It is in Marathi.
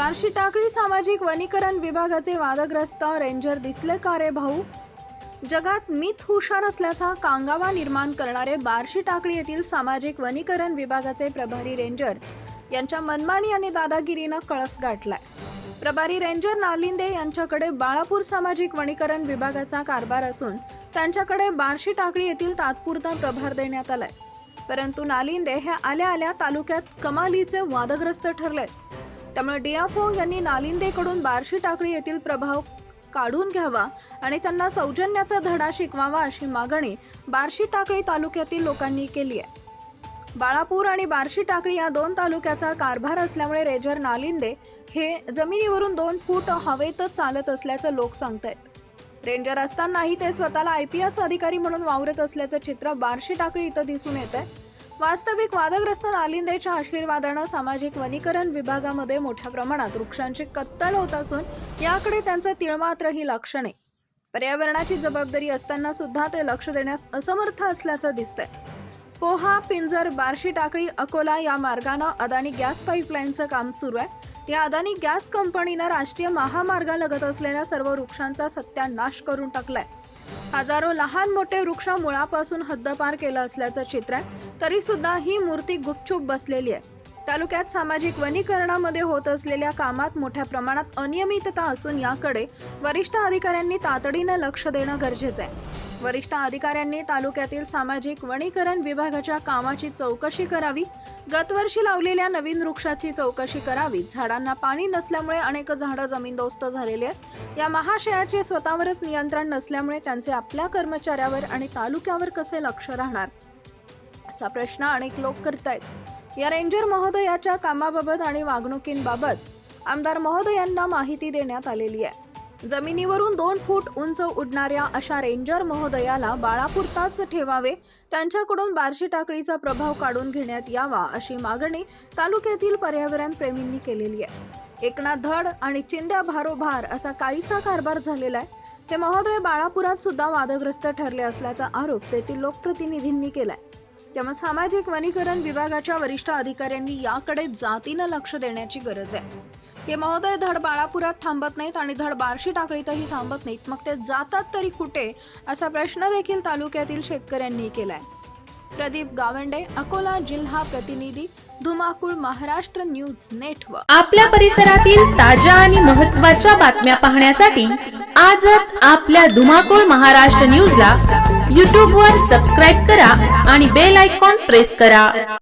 बार्शी टाकळी सामाजिक वनीकरण विभागाचे वादग्रस्त रेंजर दिसले का रे भाऊ? जगात मीच हुशार असल्याचा कांगावा निर्माण करणारे बार्शी टाकळी येथील सामाजिक वनीकरण विभागाचे प्रभारी रेंजर यांच्या मनमानी आणि दादागिरीनं कळस गाठलाय. प्रभारी रेंजर नालिंदे यांच्याकडे बाळापूर सामाजिक वनीकरण विभागाचा कारभार असून त्यांच्याकडे बार्शी टाकळी येथील तात्पुरता प्रभार देण्यात आलाय. परंतु नालिंदे हे आल्या आल्या तालुक्यात कमालीचे वादग्रस्त ठरले त्यामुळे डिआफओ यांनी नालिंदेकडून बार्शी टाकळी येथील प्रभाव काढून घ्यावा आणि त्यांना सौजन्याचा धडा शिकवावा अशी मागणी बार्शी टाकळी तालुक्यातील लोकांनी केली आहे. बाळापूर आणि बार्शी टाकळी या दोन तालुक्याचा कारभार असल्यामुळे रेजर नालिंदे हे जमिनीवरून दोन फूट हवेतच चालत असल्याचं लोक सांगतायत. रेंजर असतानाही ते स्वतःला आय पी एस अधिकारी म्हणून वावरत असल्याचं चित्र बार्शी टाकळी इथं दिसून येत आहे वास्तविक वादग्रस्त नालिंदेच्या आशीर्वादानं सामाजिक वनीकरण विभागामध्ये मोठ्या प्रमाणात वृक्षांची कत्तल होत असून याकडे त्यांचं तिळमात्रही लक्ष नाही. पर्यावरणाची जबाबदारी असताना सुद्धा ते लक्ष देण्यास असमर्थ असल्याचं दिसतंय. पोहा पिंजर बार्शी टाकळी अकोला या मार्गानं अदानी गॅस पाईपलाईनचं काम सुरू आहे. या अदानी गॅस कंपनीनं राष्ट्रीय महामार्गालगत असलेल्या सर्व वृक्षांचा सत्यानाश करून टाकलाय. हजारो लहान मोठे वृक्ष मुळापासून हद्दपार केलं असल्याचं चित्र आहे. तरी सुद्धा ही मूर्ती गुपचूप बसलेली आहे. तालुक्यात सामाजिक वनीकरणामध्ये होत असलेल्या कामात मोठ्या प्रमाणात अनियमितता असून याकडे वरिष्ठ अधिकाऱ्यांनी तातडीनं लक्ष देणं गरजेचं आहे. वरिष्ठ अधिकाऱ्यांनी तालुक्यातील सामाजिक वनीकरण विभागाच्या कामाची चौकशी करावी. गतवर्षी लावलेल्या नवीन वृक्षाची चौकशी करावी. झाडांना पाणी नसल्यामुळे अनेक झाडं जमीनदोस्त झालेली आहेत. या महाशयाचे स्वतःवरच नियंत्रण नसल्यामुळे त्यांचे आपल्या कर्मचाऱ्यावर आणि तालुक्यावर कसे लक्ष राहणार? असा प्रश्न अनेक लोक करतायत. या रेंजर महोदयाच्या कामाबाबत आणि वागणुकींबाबत आमदार महोदयांना माहिती देण्यात आलेली आहे. जमिनीवरून दोन फूट उंच उडणाऱ्या अशा रेंजर महोदयाला बाळापुरताच ठेवावे त्यांच्याकडून बार्शी टाकळीचा प्रभाव काढून घेण्यात यावा अशी मागणी तालुक्यातील पर्यावरण प्रेमींनी केलेली आहे. एकनाथ धड आणि चिंद्या भारोभार असा काहीसा कारभार झालेला आहे. ते महोदय बाळापुरात सुद्धा वादग्रस्त ठरले असल्याचा आरोप तेथील लोकप्रतिनिधींनी केलाय. त्यामुळे सामाजिक वनीकरण विभागाच्या वरिष्ठ अधिकाऱ्यांनी याकडे जातीनं लक्ष देण्याची गरज आहे. हे महोदय धड बाळापुरात थांबत नाहीत आणि धड बार्शी टाकळीतही थांबत नाहीत. मग ते जातात तरी कुठे? असा प्रश्न देखील तालुक्यातील शेतकऱ्यांनी केलाय. प्रदीप गावंडे अकोला जिल्हा प्रतिनिधी धुमाकूळ महाराष्ट्र न्यूज नेटवर्क. आपल्या परिसरातील ताज्या आणि महत्त्वाच्या बातम्या पाहण्यासाठी आजच आपल्या धुमाकूळ महाराष्ट्र न्यूजला यूट्यूबवर सबस्क्राईब करा आणि बेल आयकॉन प्रेस करा.